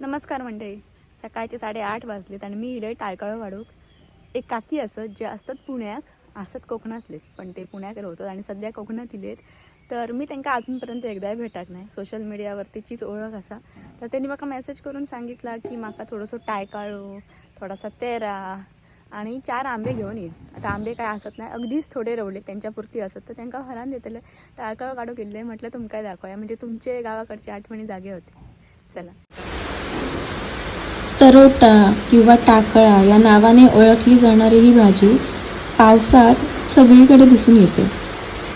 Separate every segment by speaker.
Speaker 1: नमस्कार मंडळी. सकाळचे साडेआठ वाजलेत आणि मी इले टाळकाळ वाडूक एक काकी असत जे असतात पुण्याक असत कोकणातलेच पण ते पुण्याक राहतात आणि सध्या कोकणात इलेत तर मी त्यांना अजूनपर्यंत एकदाय भेटाक नाही. सोशल मीडियावरतीचीच ओळख असा. तर त्यांनी म्हाका मेसेज करून सांगितला की म्हाका थोडंसं टायकाळू थोडासा तेरा आणि चार आंबे घेऊन ये. आता आंबे काय असत नाही. अगदीच थोडे रवले त्यांच्यापुरती असत. तर त्यांना हरान देतले टाळकाळ काढू गेले म्हटलं तुमकाय दाखवा म्हणजे तुमचे गावाकडचे आठवणी जागे होते. चला.
Speaker 2: तरोटा किंवा टाकळा या नावाने ओळखली जाणारी ही भाजी पावसात सगळीकडे दिसून येते.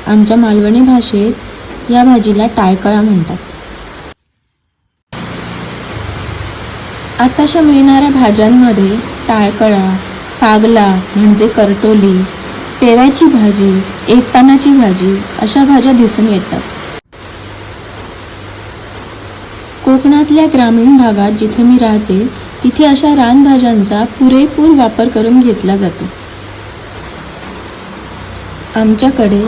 Speaker 2: आमच्या मालवणी भाषेत या भाजीला टायकळा म्हणतात. आताशा मिळणाऱ्या भाज्यांमध्ये टाळकळा पागला म्हणजे करटोली पेव्याची भाजी एकपानाची भाजी अशा भाज्या दिसून येतात. कोकणातल्या ग्रामीण भागात जिथे मी राहते इथे अशा रानभाज्यांचा पुरेपूर वापर करून घेतला जातो. आमच्याकडे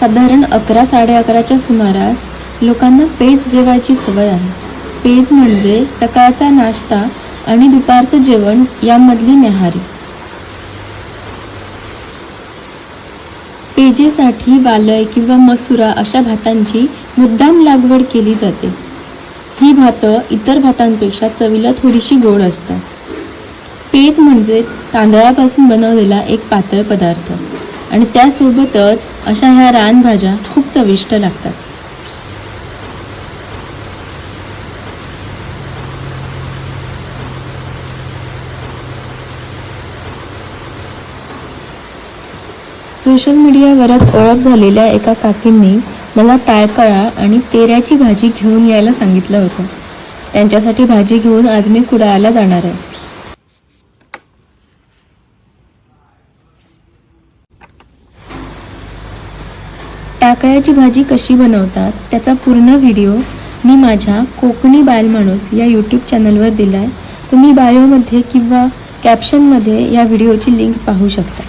Speaker 2: साधारण अकरा साडे अकराच्या सुमारास लोकांना पेज जेवायची सवय आहे. पेज म्हणजे सकाळचा नाश्ता आणि दुपारचं जेवण यामधली न्याहारी. पेजेसाठी वालय किंवा मसुरा अशा भातांची मुद्दाम लागवड केली जाते. ही भातं इतर भातांपेक्षा चवीला थोडीशी गोड असतात. पेज म्हणजे तांदळापासून बनवलेला एक पातळ पदार्थ. आणि त्यासोबतच अशा ह्या रानभाज्या खूप चविष्ट लागतात. सोशल मीडियावरच ओळख झालेल्या एका काकींनी मला टाळकळा आणि तेऱ्याची भाजी घेऊन यायला सांगितलं होतं. त्यांच्यासाठी भाजी घेऊन आज मी कुडाळला जाणार आहे. टाकळ्याची भाजी कशी बनवतात त्याचा पूर्ण व्हिडिओ मी माझ्या कोकणी बालमाणूस या यूट्यूब चॅनलवर दिला आहे तुम्ही बायोमध्ये किंवा कॅप्शनमध्ये या व्हिडिओची लिंक पाहू शकता.